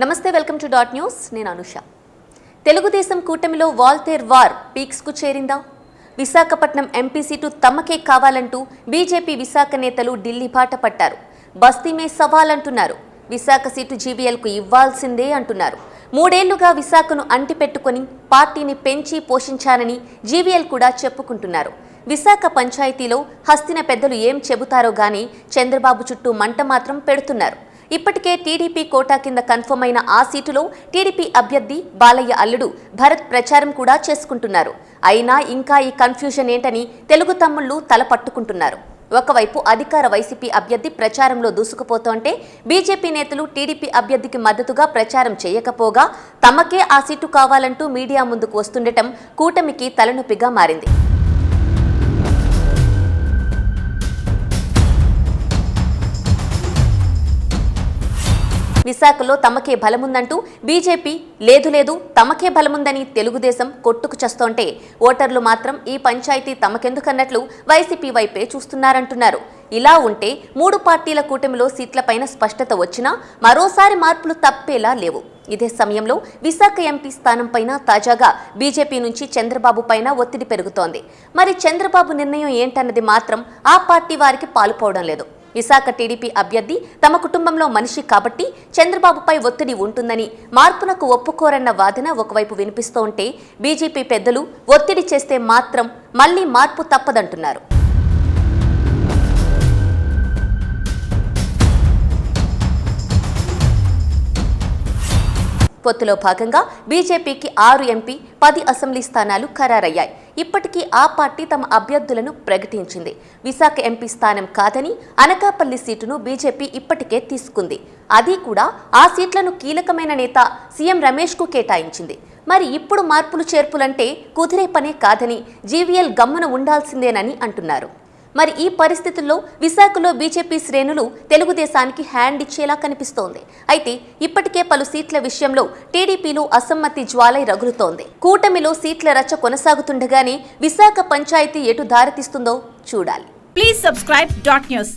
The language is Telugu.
నమస్తే వెల్కమ్ టు డాట్ న్యూస్. నేను అనుష. తెలుగుదేశం కూటమిలో వాల్తేర్ వార్ పీక్స్కు చేరిందా? విశాఖపట్నం ఎంపీ సీటు తమకే కావాలంటూ బీజేపీ విశాఖ నేతలు ఢిల్లీ బాట పట్టారు. బస్తీమే సవాల్ అంటున్నారు విశాఖ సీటు జీవీఎల్కు ఇవ్వాల్సిందే అంటున్నారు. మూడేళ్ళుగా విశాఖను అంటిపెట్టుకొని పార్టీని పెంచి పోషించానని జీవీఎల్ కూడా చెప్పుకుంటున్నారు. విశాఖ పంచాయతీలో హస్తిన పెద్దలు ఏం చెబుతారో గానీ చంద్రబాబు చుట్టూ మంట మాత్రం పెడుతున్నారు. ఇప్పటికే టీడీపీ కోటా కింద కన్ఫర్మ్ అయిన ఆ సీటులో టీడీపీ అభ్యర్థి బాలయ్య అల్లుడు భరత్ ప్రచారం కూడా చేసుకుంటున్నారు. అయినా ఇంకా ఈ కన్ఫ్యూజన్ ఏంటని తెలుగు తమ్ముళ్ళు తల పట్టుకుంటున్నారు. ఒకవైపు అధికార వైసీపీ అభ్యర్థి ప్రచారంలో దూసుకుపోతోంటే బీజేపీ నేతలు టీడీపీ అభ్యర్థికి మద్దతుగా ప్రచారం చేయకపోగా తమకే ఆ సీటు కావాలంటూ మీడియా ముందుకు వస్తుండటం కూటమికి తలనొప్పిగా మారింది. విశాఖలో తమకే బలముందంటూ బీజేపీ లేదు లేదు తమకే బలముందని తెలుగుదేశం కొట్టుకు చస్తోంటే ఓటర్లు మాత్రం ఈ పంచాయతీ తమకెందుకన్నట్లు వైసీపీ వైపే చూస్తున్నారంటున్నారు. ఇలా ఉంటే మూడు పార్టీల కూటమిలో సీట్లపైన స్పష్టత వచ్చినా మరోసారి మార్పులు తప్పేలా లేవు. ఇదే సమయంలో విశాఖ ఎంపీ స్థానంపైన తాజాగా బీజేపీ నుంచి చంద్రబాబు పైన ఒత్తిడి పెరుగుతోంది. మరి చంద్రబాబు నిర్ణయం ఏంటన్నది మాత్రం ఆ పార్టీ వారికి పాలుపోవడం లేదు. విశాఖ టీడీపీ అభ్యర్థి తమ కుటుంబంలో మనిషి కాబట్టి చంద్రబాబుపై ఒత్తిడి ఉంటుందని మార్పునకు ఒప్పుకోరన్న వాదన ఒకవైపు వినిపిస్తూ ఉంటే బీజేపీ పెద్దలు ఒత్తిడి చేస్తే మాత్రం మళ్ళీ మార్పు తప్పదంటున్నారు. పొత్తులో భాగంగా బీజేపీకి ఆరు ఎంపీ పది అసెంబ్లీ స్థానాలు ఖరారయ్యాయి. ఇప్పటికీ ఆ పార్టీ తమ అభ్యర్థులను ప్రకటించింది. విశాఖ ఎంపీ స్థానం కాదని అనకాపల్లి సీటును బీజేపీ ఇప్పటికే తీసుకుంది. అది కూడా ఆ సీట్లను కీలకమైన నేత సీఎం రమేష్కు కేటాయించింది. మరి ఇప్పుడు మార్పులు చేర్పులంటే కుదిరే పనే కాదని జీవీఎల్ గమ్మున ఉండాల్సిందేనని అంటున్నారు. మరి ఈ పరిస్థితుల్లో విశాఖలో బీజేపీ శ్రేణులు తెలుగుదేశానికి హ్యాండ్ ఇచ్చేలా కనిపిస్తోంది. అయితే ఇప్పటికే పలు సీట్ల విషయంలో టీడీపీలో అసమ్మతి జ్వాలై రగులుతోంది. కూటమిలో సీట్ల రచ్చ కొనసాగుతుండగానే విశాఖ పంచాయతీ ఎటు దారితీస్తుందో చూడాలి. Please subscribe dot news